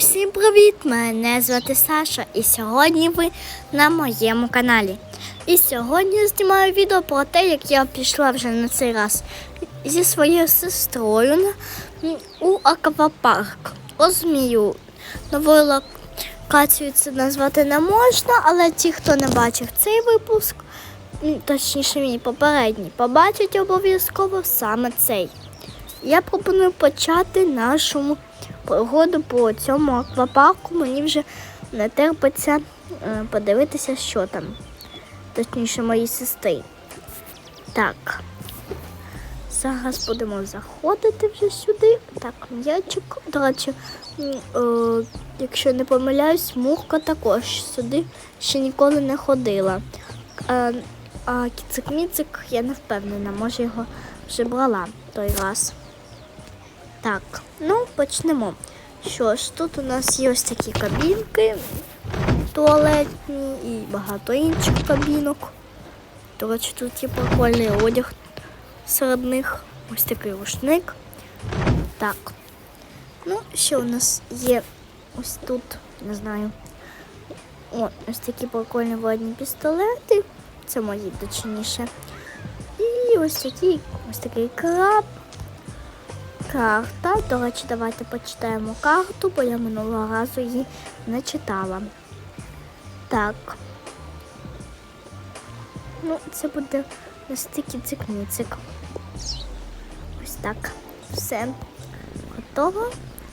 Усім привіт! Мене звати Саша, і сьогодні ви на моєму каналі. І сьогодні знімаю відео про те, як я пішла вже на цей раз зі своєю сестрою у аквапарк. Розумію, новою локацію це назвати не можна, але ті, хто не бачив цей випуск, точніше мій попередній, побачать обов'язково саме цей. Я пропоную почати нашу пригоду по цьому аквапарку. Мені вже не терпиться е, подивитися, що там. Точніше, моїй сестри. Так. Зараз будемо заходити вже сюди. Так, м'ячик. До речі, м, е, якщо не помиляюсь, мухка також сюди ще ніколи не ходила. А, а кіцик-міцик, я не впевнена, може його вже брала той раз. Так, ну почнемо. Що ж, тут у нас є ось такі кабінки туалетні і багато інших кабінок. До речі, тут є прикольний одяг серед них. Ось такий рушник. Так. Ну, ще у нас є ось тут, не знаю. О, ось такі прикольні водні пістолети. Це мої точніше. І ось такий, ось такий краб. Карта. До речі, давайте почитаємо карту, бо я минулого разу її не читала. Так. Ну, це буде настільки цик-міцик. Ось так. Все. Готово.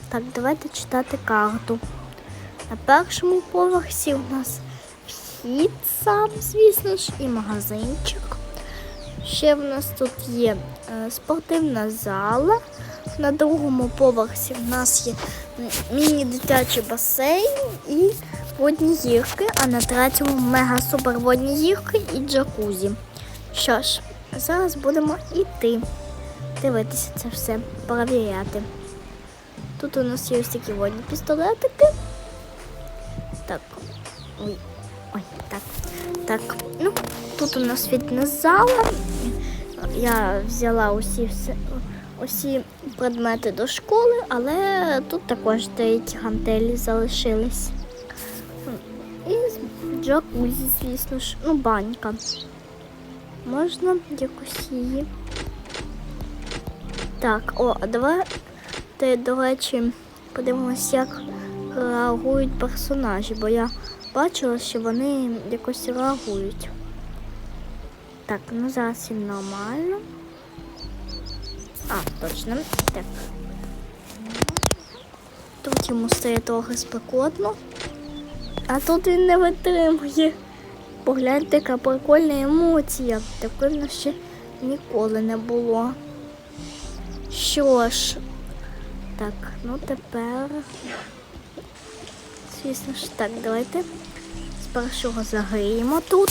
Так, давайте читати карту. На першому поверсі у нас вхід сам, звісно ж, і магазинчик. Ще в нас тут є е, спортивна зала. На другому поверсі в нас є міні-дитячий басейн і водні гірки, а на третьому мега-супер водні гірки і джакузі. Що ж, зараз будемо йти, дивитися це все, перевіряти. Тут у нас є ось такі водні пістолетики. Так. Ой, ой, так. Так, ну, тут у нас фітнес-зала. Я взяла усі все усі предмети до школи, але тут також деякі гантелі залишились. І джакузі, звісно ж, ну, банька. Можна якось її. Так, о, давайте, до речі, подивимось, як реагують персонажі, бо я бачила, що вони якось реагують. Так, ну зараз він нормально. А, точно. Так. Тут йому стає трохи спекотно, а тут він не витримує. Погляньте, яка прикольна емоція. Такої в нас ще ніколи не було. Що ж, так, ну тепер. Звісно ж, так, давайте спершу загріємо тут.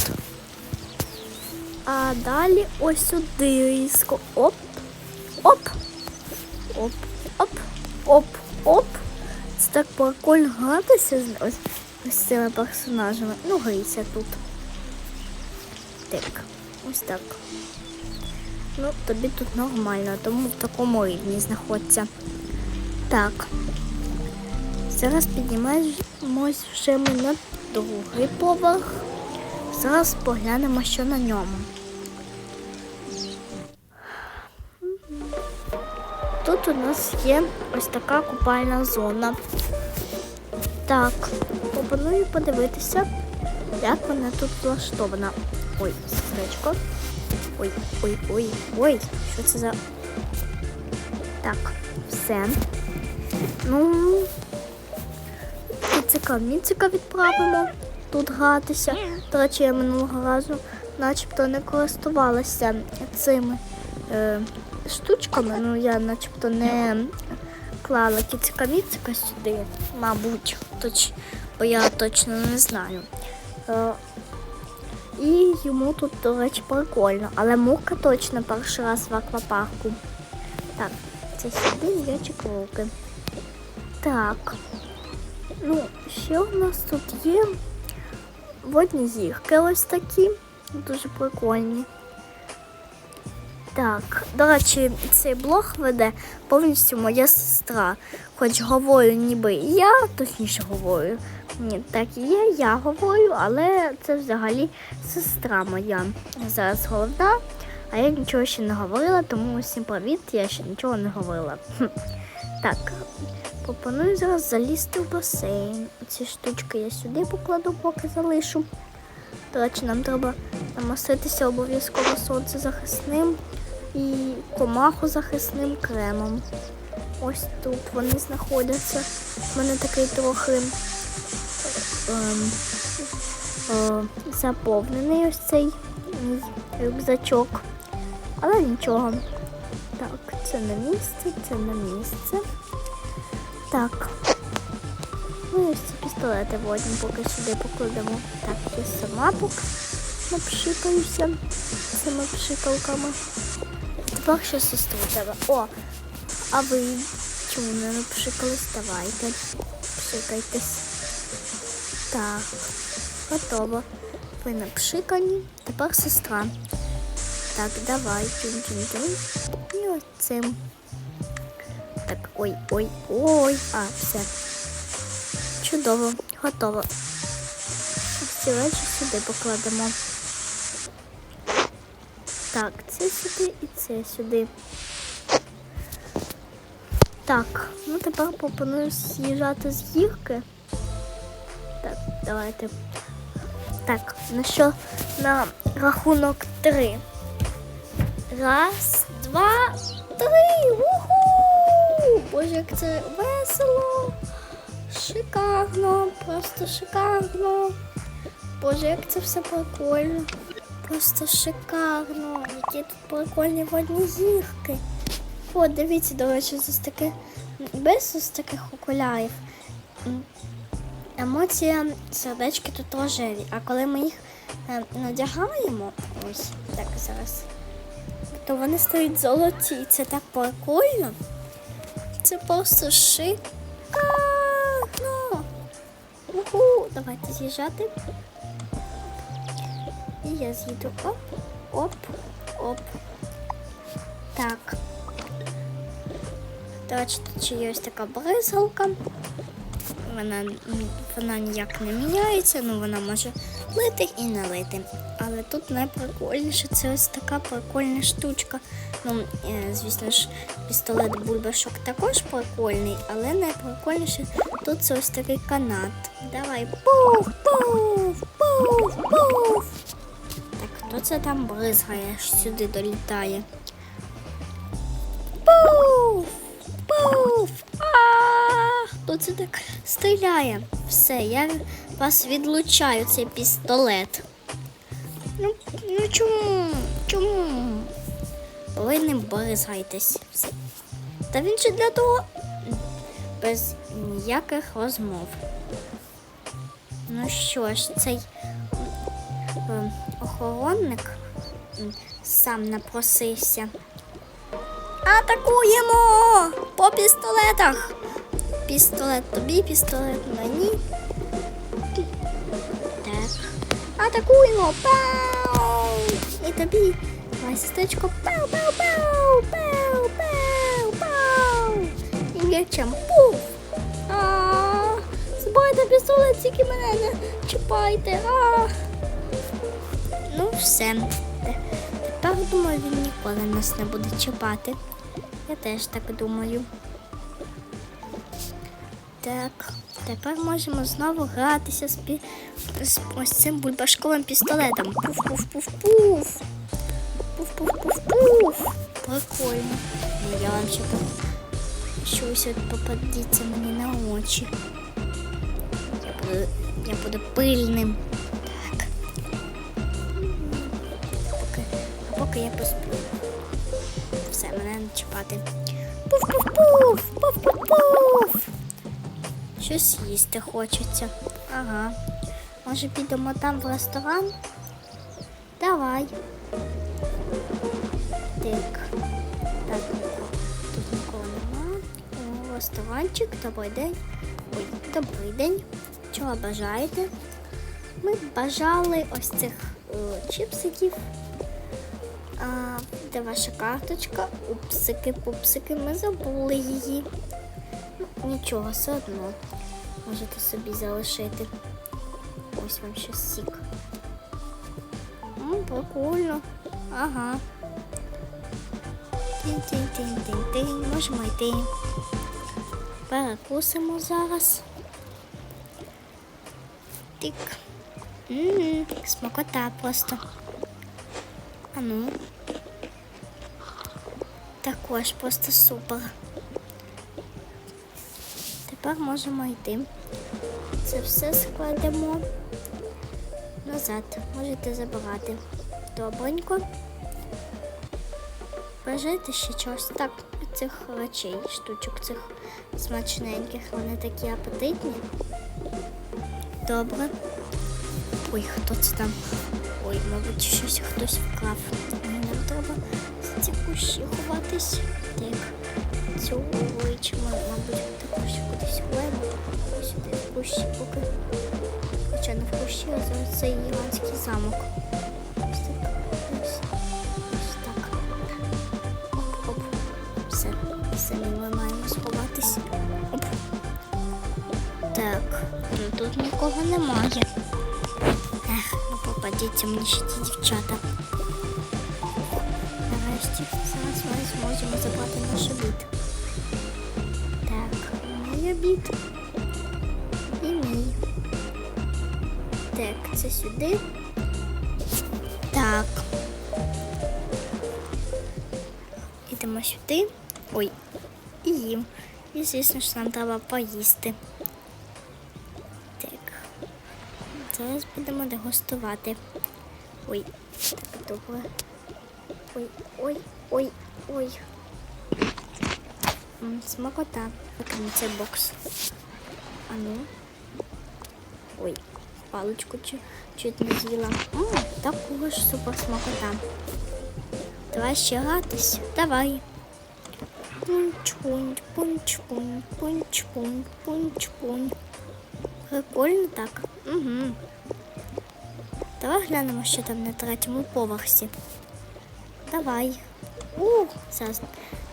А далі ось сюди різко. Оп. Оп. Оп, оп, оп, оп. Це так прикольно гратися з ось, ось цими персонажами. Ну, грійся тут. Так, ось так. Ну, тобі тут нормально, тому в такому рівні знаходиться. Так. Зараз піднімаємось вже ми на другий поверх. Зараз поглянемо, що на ньому. Тут у нас є ось така купальна зона. Так, пропоную подивитися, як вона тут влаштована. Ой, сестричко. Ой, ой, ой, ой, що це за. Так, все. Ну, Міцика, Міцика відправимо тут гратися. До речі, я минулого разу начебто не користувалася цими е, штучками. Ну, я начебто не клала кіцика-міцика сюди, мабуть, точ, бо я точно не знаю. Е, і йому тут, до речі, прикольно. Але мука точно перший раз в аквапарку. Так, це сюди м'ячик в руки. Так. Ну, ще у нас тут є водні зірки ось такі. Дуже прикольні. Так, до речі, цей блог веде повністю моя сестра. Хоч говорю ніби я, точніше говорю. Ні, так і є, я говорю, але це взагалі сестра моя. Зараз головна, а я нічого ще не говорила, тому всім привіт, я ще нічого не говорила. Так, пропоную зараз залізти в басейн. Ці штучки я сюди покладу, поки залишу. До речі, нам треба намаститися обов'язково сонцезахисним і комаху захисним кремом. Ось тут вони знаходяться. У мене такий трохи ем, е, заповнений ось цей рюкзачок. Але нічого. Так, це на місце, це на місце. Так. Ну і ось ці пістолети водні поки сюди покладемо. Так, я сама поки напшикаюся цими пшикалками. Тепер ще сестру треба. О! А ви чому не напшикались? Давайте. Пшикайтесь. Так, готово. Ви напшикані. Тепер сестра. Так, давай. Тюн-тюн-тюн. І ось цим. Так, ой, ой, ой. А, все. Чудово, готово. Ці речі сюди покладемо. Так, це сюди і це сюди. Так, ну тепер пропоную з'їжджати з гірки. Так, давайте. Так, на що на рахунок три. Раз, два, три. Уху! Боже, як це весело. Шикарно, просто шикарно. Боже, як це все прикольно. Просто шикарно. Які тут прикольні водні гірки. О, дивіться, до речі, ось таке без ось таких окулярів. Емоція сердечки тут рожеві, а коли ми їх е, надягаємо, ось так зараз, то вони стають золоті. І це так прикольно. Це просто шикарно. Уху, давайте з'їжджати. І я з'їду. Оп, оп, оп. Так. Тут ще є ось така бризгалка. Вона, вона ніяк не міняється, ну вона може лити і не лити. Але тут найприкольніше це ось така прикольна штучка. Ну, е, звісно ж, пістолет бульбашок також прикольний, але найприкольніше тут це ось такий канат. Давай пуф, пуф, пуф, пуф. Хто це там бризгає, аж сюди долітає? Пуф! Пуф! А, хто це так стріляє? Все, я вас відлучаю цей пістолет. Ну, ну чому? Чому? Ви не бризгайтесь. Все. Та він же для того без ніяких розмов. Ну що ж, цей охоронник сам напросився. Атакуємо по пістолетах. Пістолет тобі, пістолет мені. Так. Атакуємо. Пау! І тобі. Давай. Пау, пау, пау, пау, пау, пау. І м'ячем. Пуф. А, Збирайте пістолет, тільки мене не чіпайте. А. Ну, все. Тепер, думаю, він ніколи нас не буде чіпати. Я теж так думаю. Так, тепер можемо знову гратися з, пі... з ось цим бульбашковим пістолетом. Пуф-пуф-пуф-пуф. Пуф-пуф-пуф-пуф. Прикольно. Ну, Я вам ще щось попадеться мені на очі. Я буду пильним. Поки я посплю. Все, мене не чіпати. Пуф-пуф-пуф! Пуф-пуф-пуф! Щось їсти хочеться. Ага. Може підемо там в ресторан? Давай. Так. Так, тут нікого нема. О, ресторанчик, добрий день. Ой, добрий день. Чого бажаєте? Ми бажали ось цих е, чіпсиків. А, Де ваша карточка? Упсики, пупсики, ми забули її. Ну, нічого, все одно. Можете собі залишити. Ось вам ще сік. М, прикольно. Ага. Тин-тин-тин-тин-тин. Можемо йти. Перекусимо зараз. Тик. Смакота просто. А ну. Також просто супер. Тепер можемо йти. Це все складемо назад. Можете забирати. Добренько. Бажайте ще чогось. Так, цих речей, штучок, цих смачненьких. Вони такі апетитні. Добре. Ой, хто це там? Ой, мабуть, щось хтось вкрав. Мені треба з ці кущі ховатись. Так, вуличі ми, мабуть, також кудись ховаємо. Сюди в кущі поки. Хоча не в кущі, а за цей гігантський замок. Ось так. Ось, так. Оп-оп. Все, все, ми маємо сховатись. Оп. Так, ну тут нікого немає. Ех, попадіться мені ще ті дівчата. Нарешті зараз ми зможемо забрати наш обід. Так, мій обід. І мій. Так, це сюди. Так. Ідемо сюди. Ой, і їм. І звісно ж нам треба поїсти. Зараз будемо дегустувати. Ой, так добре. Ой, ой, ой, ой. М, Смакота. Викину цей бокс. А ну. Ой, паличку чуть не з'їла. М, Такого ж супер смакота. Давай ще гратись. Давай. Пунч-пунч, пунч-пунч, пунч-пунч, пунч-пунч. Прикольно так. Угу. Давай глянемо, що там на третьому поверсі. Давай. У, зараз.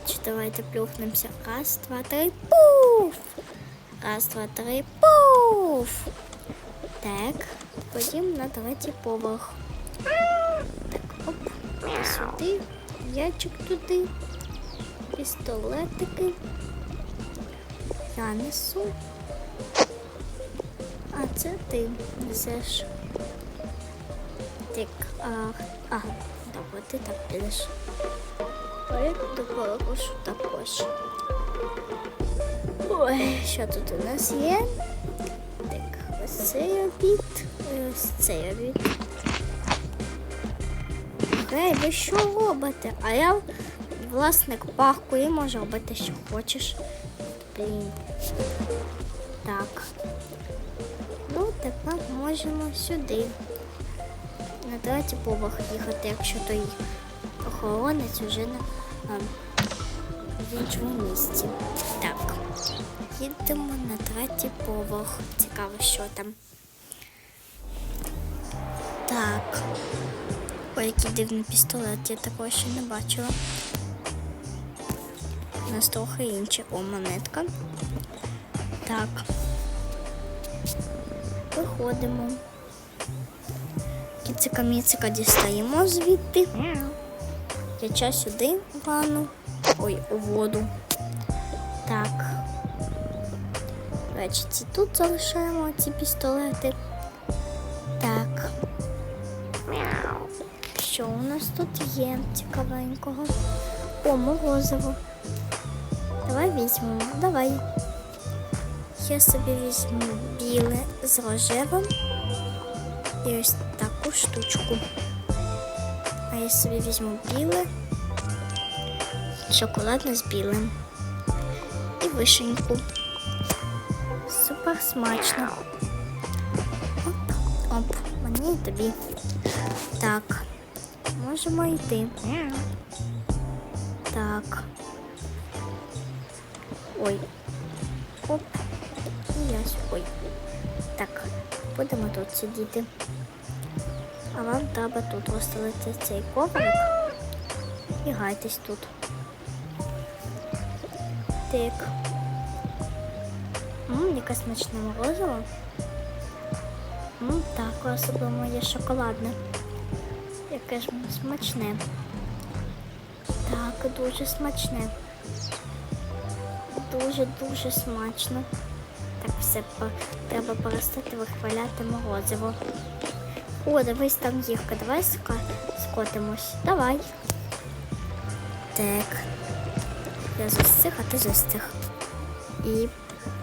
Чи давайте плюхнемося. Раз, два, три. Пуф! Раз, два, три. Пуф! Так, ходім на третій поверх. Так, оп, сюди, ячик туди, пістолетики. Я несу. Це ти несеш. Так, а, а, добре, ти так підеш. Піду перекушу також. Ой, що тут у нас є? Так, ось цей обід, ось цей обід. Гей, ви що робите? А я власник парку і можу робити, що хочеш. Блін. Так. Ну, тепер можемо сюди. На третій поверх їхати, якщо той охоронець вже на, а, в іншому місці. Так. Їдемо на третій поверх. Цікаво, що там. Так. Ой, який дивний пістолет, я такого ще не бачила. У нас трохи інше. О, монетка. Так. Виходимо. Кіцика міцика дістаємо звідти. Яча сюди в ванну. Ой, у воду. Так. Речі, тут залишаємо ці пістолети. Так. Що у нас тут є цікавенького? О, морозиво. Давай візьмемо. Давай. Я собі візьму біле з рожевим і ось таку штучку. А я собі візьму біле, шоколадне з білим і вишеньку. Супер смачно. Оп, оп, мені і тобі. Так, можемо йти. Так. Ой. Оп. І Ой. Так, будемо тут сидіти. А вам треба тут розстелити цей коврик. і гайтесь тут. Так. Ммм, яке смачне морозиво. Ммм, так, особливо моє шоколадне. Яке ж смачне. Так, дуже смачне. Дуже-дуже смачно. Так, все, треба перестати вихваляти морозиво. О, дивись, там гірка. Давай скотимось. Давай. Так. Я застиг, а ти застиг. І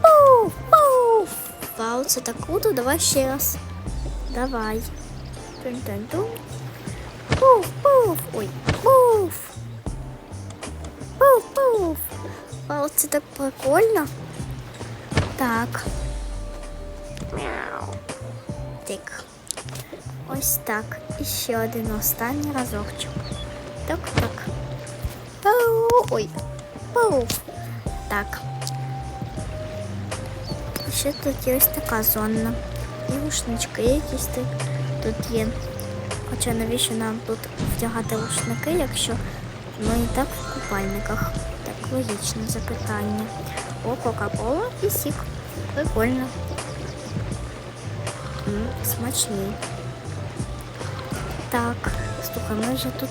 пуф, пуф. Вау, це так круто. Давай ще раз. Давай. Тун-тун-тун. Пуф, пуф. Ой, пуф. Пуф, пуф. Вау, це так прикольно. Так. Так. Ось так. І ще один останній разочок. Так, так. Пау. Ой. Пау. Так. Ще тут є ось така зона. І рушнички якісь тут, тут є. Хоча навіщо нам тут вдягати рушники, якщо ми і так в купальниках? Так, логічне запитання. О, Кока-Кола і сік. Прикольно. М, смачний. Так, слухай, ми вже тут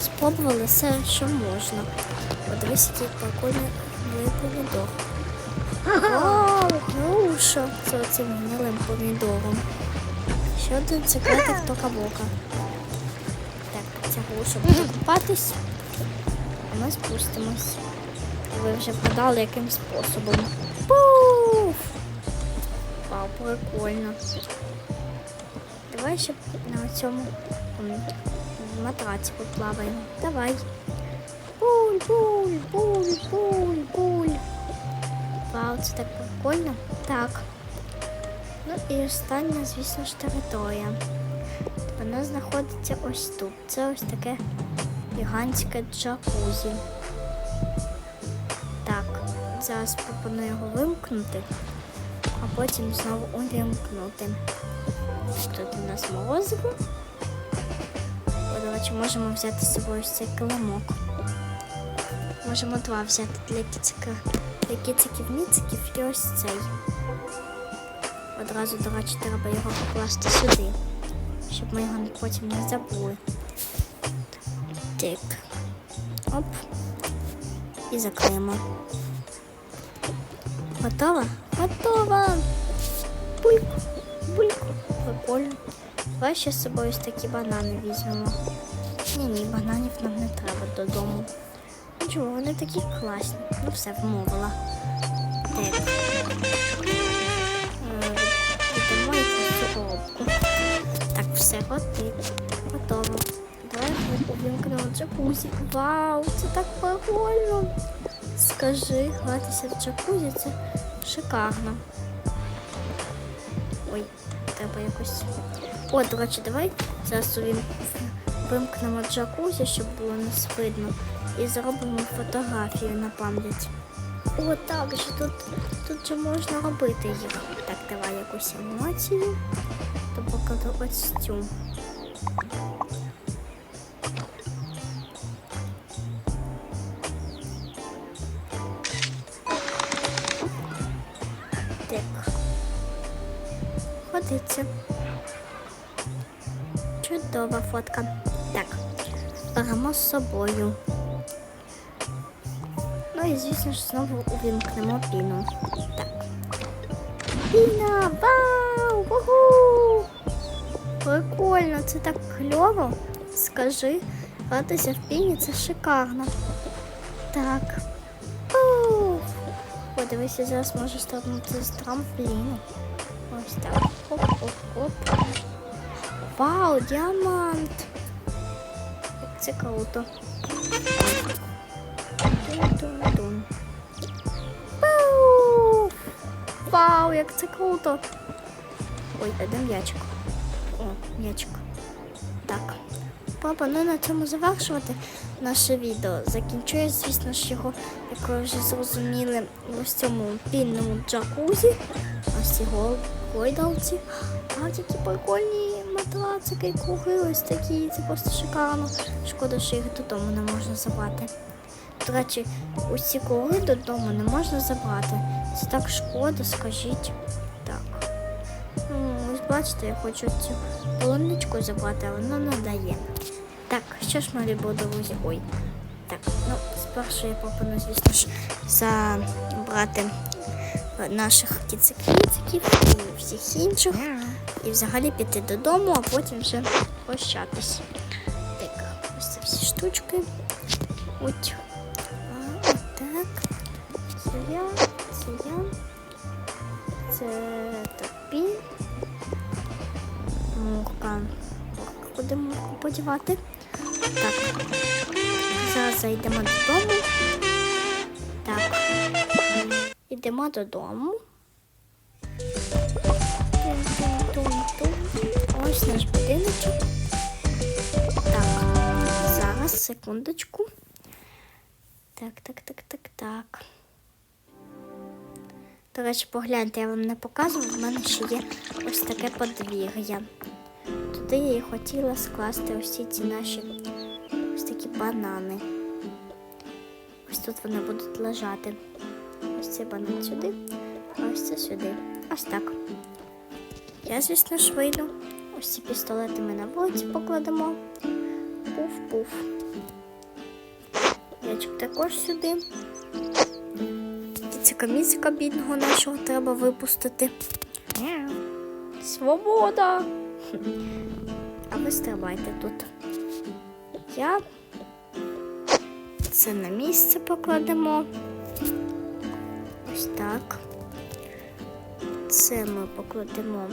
спробували все, що можна. Подивись, який прикольний помідор. Вау, груша. Це оцим гнилим помідором. Ще один секретик тока-бока. Так, ця груша буде купатись. А ми спустимось. Ви вже вгадали яким способом. Пуф! Вау, прикольно. Давай ще на цьому матраці поплаваємо. Давай. Буль, буль, буль, буль, буль. Вау, це так прикольно. Так. Ну і остання, звісно ж, територія. Вона знаходиться ось тут. Це ось таке гігантське джакузі. Зараз пропоную його вимкнути, а потім знову увімкнути. Тут у нас морозиво. Речі, можемо взяти з собою цей килимок. Можемо два взяти для кіцика. Для кіциків міциків і ось цей. Одразу, до речі, треба його покласти сюди, щоб ми його потім не забули. Так. Оп. І закриємо. Готова? Готова! Бульк, бульк. Прикольно. Давай ще з собою ось такі банани візьмемо. Ні, ні, бананів нам не треба додому. Ну чому, вони такі класні. Ну все, вмовила. Так. Е, цю коробку. Так, все, готово. Готово. Давай увімкнемо джакузі. Вау, це так прикольно. Скажи, гратися в джакузі це шикарно. Ой, треба якось. О, до речі, давай зараз вимкнемо джакузі, щоб було нас видно. І зробимо фотографію на пам'ять. О, так же тут, тут же можна робити їх. Так, давай якусь емоцію. То покладу ось цю. Ходиться. Чудова фотка. Так, беремо з собою. Ну і, звісно ж, знову увімкнемо піну. Так. Піна! Вау! Вугу! Прикольно, це так кльово. Скажи, гратися в піні це шикарно. Так. О, дивись, зараз можу стрибнути з трампліну. Ось так. Оп-оп-оп. Вау, діамант. Це круто. Тун-тун-тун. Вау, як це круто. Ой, а де м'ячик? О, м'ячик. Так. Папа, ну на цьому завершувати наше відео. Закінчує, звісно ж, його, як ви вже зрозуміли, ось цьому пільному джакузі. Ось ці гойдалці. А які прикольні матрацики, круги ось такі, це просто шикарно. Шкода, що їх додому не можна забрати. До речі, усі круги додому не можна забрати. Це так шкода, скажіть. Так. Ну, ось бачите, я хочу цю полуничку забрати, а вона не дає. Так, що ж малі буде друзі? Ой. Так, ну, спершу я пропоную, звісно ж, забрати наших кіциків і всіх інших. І взагалі піти додому, а потім вже прощатись. Так, ось це всі штучки. От. А, так. Це я, це я. Це. Мурка. Мурка, Куди мурку подівати? Так. Зараз зайдемо додому. Йдемо додому. Ось наш будиночок. Так, зараз, секундочку. Так, так, так, так, так. До речі, погляньте, я вам не показувала, в мене ще є ось таке подвір'я. Туди я і хотіла скласти ось ці наші ось такі банани. Ось тут вони будуть лежати. Ось цей банан сюди, а ось це сюди. Ось так. Я, звісно ж, вийду. Ось ці пістолети ми на вулиці покладемо. Пуф-пуф. Ячок також сюди. І це каміцика бідного нашого треба випустити. Свобода! А ви стрибайте тут. Я це на місце покладемо. Ось так. Це ми покладемо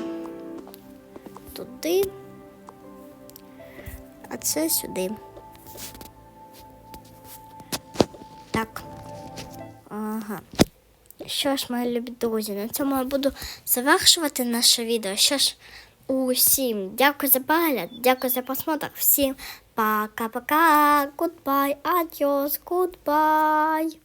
туди, а це сюди. Так. Ага. Що ж, мої любі друзі, на цьому я буду завершувати наше відео. Що ж, усім дякую за перегляд, дякую за просмотр. Всім пока-пока, goodbye, adios, goodbye.